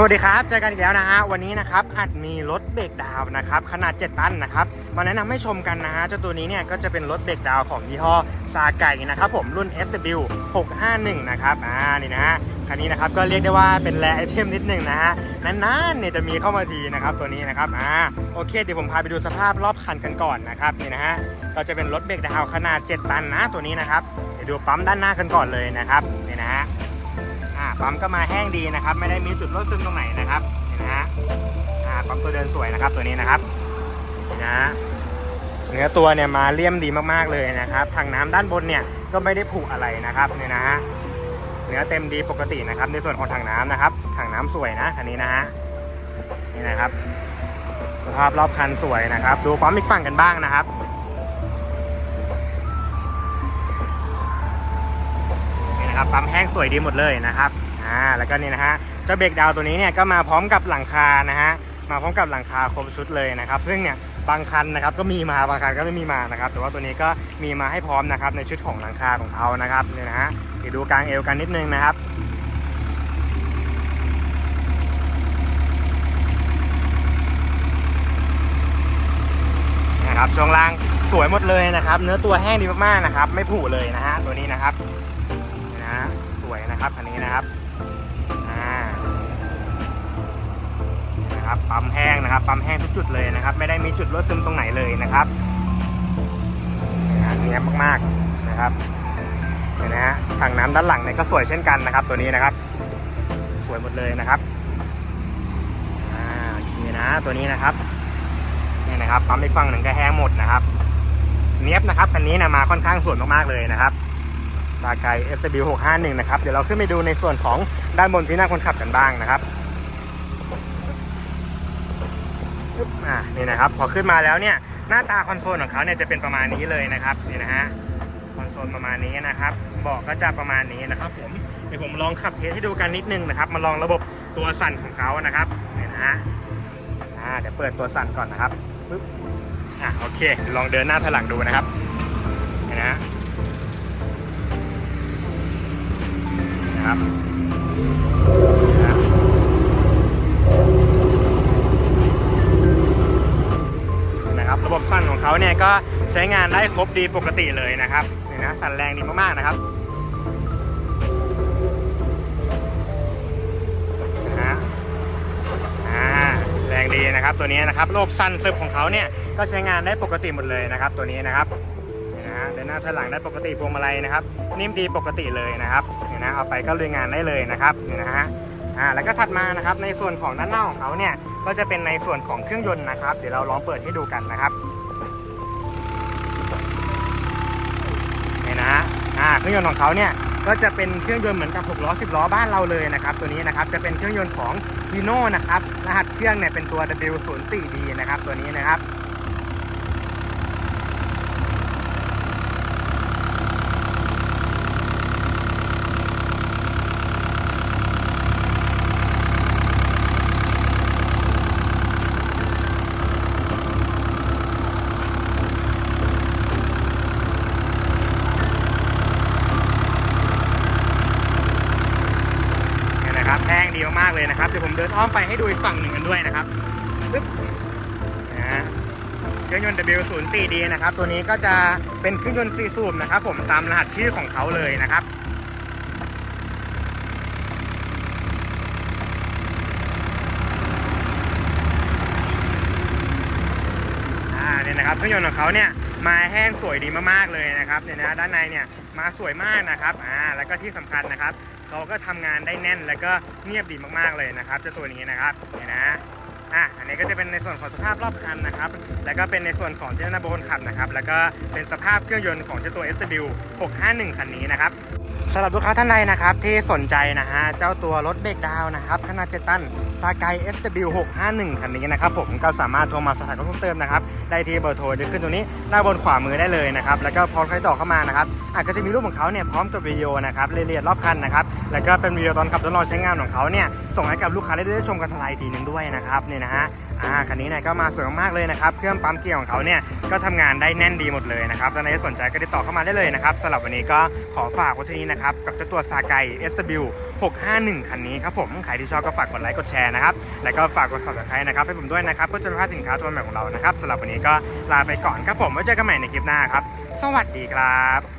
สวัสดีครับ เจอกันอีกแล้วนะฮะ วันนี้นะครับอาจมีรถเบรกดาวนะครับ ขนาด 7 ตันนะครับ มาแนะนำให้ชมกันนะฮะ เจ้าตัวนี้เนี่ยก็จะเป็นรถเบรกดาวของยี่ห้อซาไก่นะครับผมรุ่น SW 651 นะครับ อ่า นี่นะฮะ คันนี้นะครับก็เรียกได้ว่าเป็นแรไอเทมนิดหนึงนะฮะ นานๆเนี่ยจะมีเข้ามาทีนะครับตัวนี้นะครับ อ่า โอเค เดี๋ยวผมพาไปดูสภาพรอบคันกันก่อนนะครับ นี่นะฮะ ก็จะเป็นรถเบรกดาวขนาด 7 ตันนะตัวนี้นะครับ เดี๋ยวดูปั๊มด้านหน้ากันก่อนเลยนะครับ นี่นะฮะ อ่าปั๊มก็มาแห้งดีนะครับ ไม่ได้มีจุดรั่วซึมตรงไหนนะครับเห็นนะฮะอ่าปั๊มตัวเดินสวยนะครับตัวนี้นะครับนี่นะฮะเนื้อตัวเนี่ยมาเลี่ยมดีมากๆเลยนะครับถังน้ำด้านบนเนี่ยก็ไม่ได้ผุอะไรนะครับเนี่ยนะฮะเนื้อเต็มดีปกตินะครับ ในส่วนของถังน้ำนะครับถังน้ำสวยนะคันนี้นะฮะนี่นะครับ สภาพรอบคันสวยนะครับ ดูปั๊มอีกฝั่งกันบ้างนะครับ นะครับปั๊มแห้งสวยดีหมดเลยนะครับอ่าแล้วก็นี่นะฮะเจ้าเบรกดาวตัวนี้เนี่ยก็มาพร้อมกับหลังคานะฮะมาพร้อมกับหลังคาครบชุดเลยนะครับ ซึ่งเนี่ยบางคันนะครับก็มีมาบางคันก็ไม่มีมานะครับ แต่ว่าตัวนี้ก็มีมาให้พร้อมนะครับในชุดของหลังคาของเขานะครับนี่นะฮะเดี๋ยวดูกลางเอวกันนิดนึงนะครับนะครับช่วงล่างสวยหมดเลยนะครับ เนื้อตัวแห้งดีมากๆนะครับ ไม่ผุเลยนะฮะตัวนี้นะครับ วยนะครับคันนี้นะครับนะครับปั๊มแห้งนะครับปั๊มแห้งทุกจุดเลยนะครับ ไม่ได้มีจุดรั่วซึมตรงไหนเลยนะครับนี่นะเนียมากๆนะครับนี่นะฮะถังน้ำด้านหลังเนี่ยก็สวยเช่นกันนะครับ ตัวนี้นะครับ สวยหมดเลยนะครับอ่าโอเคนะตัวนี้นะครับนี่นะครับปั๊มอีกฝั่งหนึ่งก็แห้งหมดนะครับ เนี้ยบนะครับคันนี้นะมาค่อนข้างสวยมากๆเลยนะครับ ซาไก SW 651 นะครับ เดี๋ยวเราขึ้นไปดูในส่วนของด้านบนที่นั่งคนขับกันบ้างนะครับอ่านี่นะครับ พอขึ้นมาแล้วเนี่ย หน้าตาคอนโซลของเขาเนี่ยจะเป็นประมาณนี้เลยนะครับ นี่นะฮะ คอนโซลประมาณนี้นะครับ เบาะก็จะประมาณนี้นะครับผม เดี๋ยวผมลองขับเทสให้ดูกันนิดนึงนะครับ มาลองระบบตัวสั่นของเขานะครับ นี่นะฮะ อ่า เดี๋ยวเปิดตัวสั่นก่อนนะครับปึ๊บอะโอเค ลองเดินหน้าถอยหลังดูนะครับเห็นนะฮะ นะครับนะครับระบบสั่นของเขาเนี่ยก็ใช้งานได้ครบดีปกติเลยนะครับนี่นะสั่นแรงดีมากๆนะครับนะแรงดีนะครับตัวนี้นะครับระบบซันซึบของเขาเนี่ยก็ใช้งานได้ปกติหมดเลยนะครับตัวนี้นะครับ นี่นะเดินหน้าถอยหลังได้ปกติพวงมาลัยนะครับ นิ่มดีปกติเลยนะครับเนี่ยนะเอาไปก็ลุยงานได้เลยนะครับเนี่ยนะฮะอ่าแล้วก็ถัดมานะครับในส่วนของด้านหน้าของเขาเนี่ยก็จะเป็นในส่วนของเครื่องยนต์นะครับ เดี๋ยวเราลองเปิดให้ดูกันนะครับนี่นะฮะอ่าเครื่องยนต์ของเขาเนี่ยก็จะเป็นเครื่องยนต์เหมือนกับ6ล้อ10ล้อบ้านเราเลยนะครับ ตัวนี้นะครับจะเป็นเครื่องยนต์ของฮีโน่นะครับรหัสเครื่องเนี่ยเป็นตัว W04D นะครับตัวนี้นะครับเนี่ยนะครับแห้ง ดีมากๆเลยนะครับเดี๋ยวผมเดินอ้อมไปให้ดูอีกฝั่งหนึ่งกันด้วยนะครับปึ๊บนะฮะเครื่องยนต์ W04D นะครับ ตัวนี้ก็จะเป็นเครื่องยนต์4สูบนะครับ ผมตามรหัสชื่อของเขาเลยนะครับอ่าเนี่ยนะครับเครื่องยนต์ของเขาเนี่ยมาแห้งสวยดีมากๆเลยนะครับเนี่ยนะด้านในเนี่ยมาสวยมากนะครับอ่าแล้วก็ที่สำคัญนะครับ เขาก็ทำงานได้แน่นแล้วก็เงียบดีมากๆเลยนะครับเจ้าตัวนี้นะครับเนี่ยนะอะอันนี้ก็จะเป็นในส่วนของสภาพรอบคันนะครับ แล้วก็เป็นในส่วนของเจ้าหน้าบนขับนะครับ แล้วก็เป็นสภาพเครื่องยนต์ของเจ้าตัว SW 651 คันนี้นะครับสำหรับลูกค้าท่านใดนะครับที่สนใจนะฮะเจ้าตัวรถเบรกดาวน์นะครับขนาด7ตันซาไก SW 651 คันนี้นะครับผมก็สามารถโทรมาสอบถามข้อมูลเพิ่มเติมนะครับได้ที่เบอร์โทรที่ขึ้นตรงนี้หน้าบนขวามือได้เลยนะครับแล้วก็พอใครต่อเข้ามานะครับอาจจะมีรูปของเขาเนี่ยพร้อมกับวิดีโอนะครับรายละเอียดรอบคันนะครับแล้วก็เป็นวิดีโอตอนขับทดลองใช้งานของเขาเนี่ยส่งให้กับลูกค้าได้ได้ชมกันทลายทีหนึงด้วยนะครับเนี่ยนะฮะ อ่าคันนี้เนี่ยก็มาสวยมากๆเลยนะครับ เครื่องปั๊มเกียร์ของเขาเนี่ยก็ทำงานได้แน่นดีหมดเลยนะครับถ้าใครสนใจก็ติดต่อเข้ามาได้เลยนะครับสำหรับวันนี้ก็ขอฝากไวัตนี้นะครับกับเจ้าตัวซาไก SW 651 คันนี้ครับผมใครที่ชอบก็ฝากกดไลค์กดแชร์นะครับแล้วก็ฝากกด subscribe นะครับให้ผมด้วยนะครับเพื่อจะไม่พลาดสินค้าตัวใหม่ของเรานะครับสำหรับวันนี้ก็ลาไปก่อนครับผมไว้เจอกันใหม่ในคลิปหน้าครับสวัสดีครับ